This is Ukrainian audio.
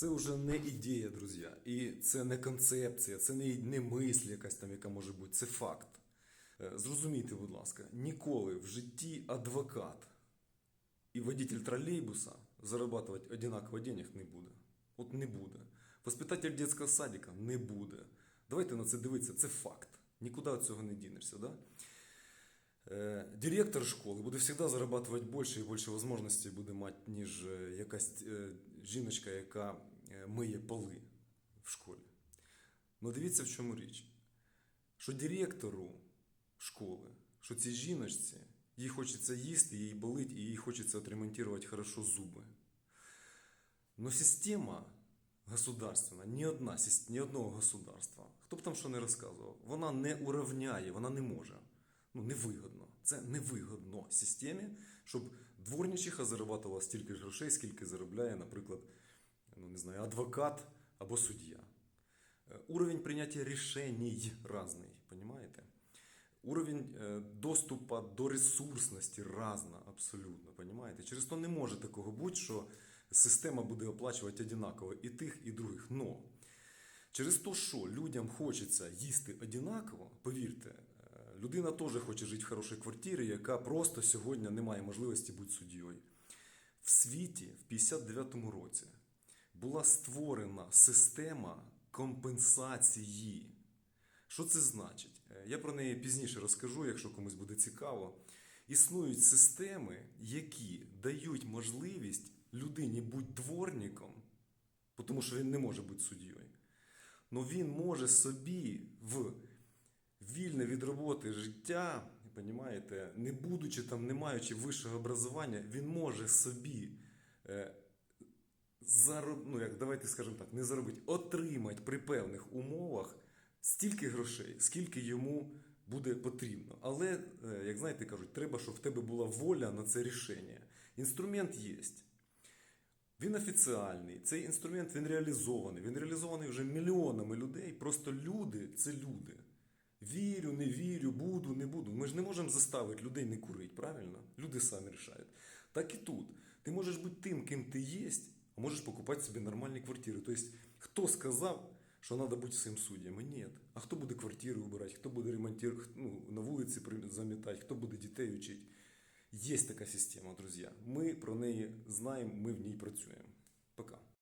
Це вже не ідея, друзі. І це не концепція, це не, не мисль якась там, яка може бути, це факт. Е, Зрозумійте, будь ласка, ніколи в житті адвокат і водитель тролейбуса зарабатывать одинаково денег не буде. От не буде. Воспитатель детского садика не буде. Давайте на це дивитися, це факт. Нікуди від цього не дінешся. Да? Е, Директор школи буде завжди зарабатувати більше і більше можливостей буде мати, ніж е, якась жіночка, яка е, миє поли в школі. Ну дивіться, в чому річ. Що директору школи, що цій жіночці, їй хочеться їсти, їй болить, і їй хочеться отремонтувати хорошо зуби. Но система государственна, ні, одна, ні одного государства, хто б там що не розказував, вона не уравняє, вона не може. Ну, невигодно. Це невигодно системі, щоб дворничиха зарабатувала стільки ж грошей, скільки заробляє, наприклад, ну, не знаю, адвокат або суддя. Е, Уровень прийняття рішень разний, понимаете? Уровень е, доступу до ресурсності разна, абсолютно, понимаете? Через то не може такого бути, що система буде оплачувати однаково і тих, і других. Но через те, що людям хочеться їсти однаково, повірте, людина теж хоче жити в хорошій квартирі, яка просто сьогодні не має можливості бути суддєю. В світі в 59-му році була створена система компенсації. Що це значить? Е, Я про неї пізніше розкажу, якщо комусь буде цікаво. Існують системи, які дають можливість людині бути дворником, тому що він не може бути суддєю. Но він може собі в вільне від роботи життя, понімаєте, не будучи там, не маючи вищого образування, він може собі е, зароб... ну, як, давайте скажемо так, не заробити, отримати при певних умовах стільки грошей, скільки йому буде потрібно. Але, е, як знаєте, кажуть, треба, щоб в тебе була воля на це рішення. Інструмент є. Він офіціальний, цей інструмент він реалізований. Він реалізований вже мільйонами людей. Просто люди це люди. Вірю, не вірю, буду, не буду. Ми ж не можемо заставити людей не курити, правильно? Люди самі рішають. Так і тут. Ти можеш бути тим, ким ти є, а можеш покупати собі нормальні квартири. Тобто, хто сказав, що треба бути всім суддями? Ні. А хто буде квартири вибирати, хто буде ремонтувати, ну, на вулиці замітати, хто буде дітей вчити? Є така система, друзі. Ми про неї знаємо, ми в ній працюємо. Пока.